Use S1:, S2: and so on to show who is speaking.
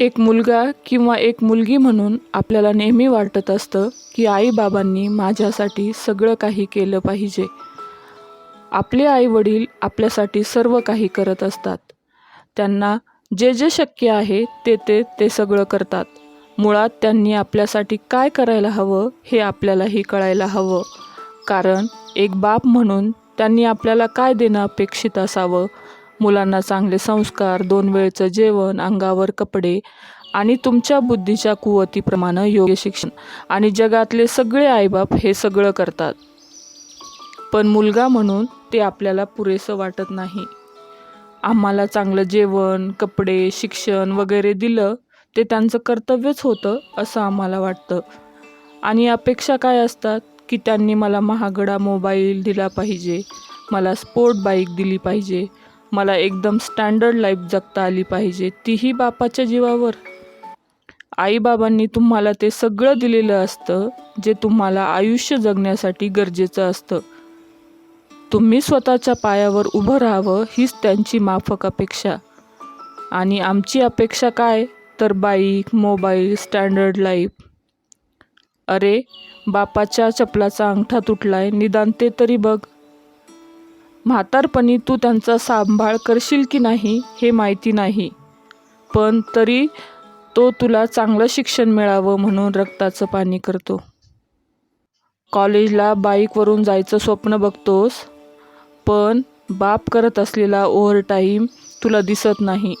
S1: एक मुलगा किंवा एक मुलगी म्हणून आपल्याला नेहमी वाटत असतं की आईबाबांनी माझ्यासाठी सगळं काही केलं पाहिजे. आपले आईवडील आपल्यासाठी सर्व काही करत असतात. त्यांना जे जे शक्य आहे ते ते ते सगळं करतात. मुळात त्यांनी आपल्यासाठी काय करायला हवं हे आपल्यालाही कळायला हवं. कारण एक बाप म्हणून त्यांनी आपल्याला काय देणं अपेक्षित असावं? मुलांना चांगले संस्कार दोन वेळचं जेवण अंगावर कपडे आणि तुमच्या बुद्धीच्या कुवतीप्रमाणे योग्य शिक्षण. आणि जगातले सगळे आईबाप हे सगळं करतात. पण मुलगा म्हणून ते आपल्याला पुरेसं वाटत नाही. आम्हाला चांगलं जेवण कपडे शिक्षण वगैरे दिलं ते त्यांचं कर्तव्यच होतं असं आम्हाला वाटतं. आणि अपेक्षा काय असतात? की त्यांनी मला महागडा मोबाईल दिला पाहिजे मला स्पोर्ट बाईक दिली पाहिजे मला एकदम स्टँडर्ड लाईफ जगता आली पाहिजे तीही बापाच्या जीवावर. आईबाबांनी तुम्हाला ते सगळं दिलेलं असतं जे तुम्हाला आयुष्य जगण्यासाठी गरजेचं असतं. तुम्ही स्वतःच्या पायावर उभं राहावं हीच त्यांची माफक अपेक्षा. आणि आमची अपेक्षा काय? तर बाईक मोबाईल स्टँडर्ड लाईफ अरे बापाच्या चपलाचा अंगठा तुटलाय निदान ते तरी बघ. म्हातारपणी तू त्यांचा सांभाळ करशील की नाही हे माहिती नाही. पण तरी तो तुला चांगलं शिक्षण मिळावं म्हणून रक्ताचं पाणी करतो. कॉलेजला बाईकवरून जायचं स्वप्न बघतोस पण बाप करत असलेला ओव्हरटाईम तुला दिसत नाही.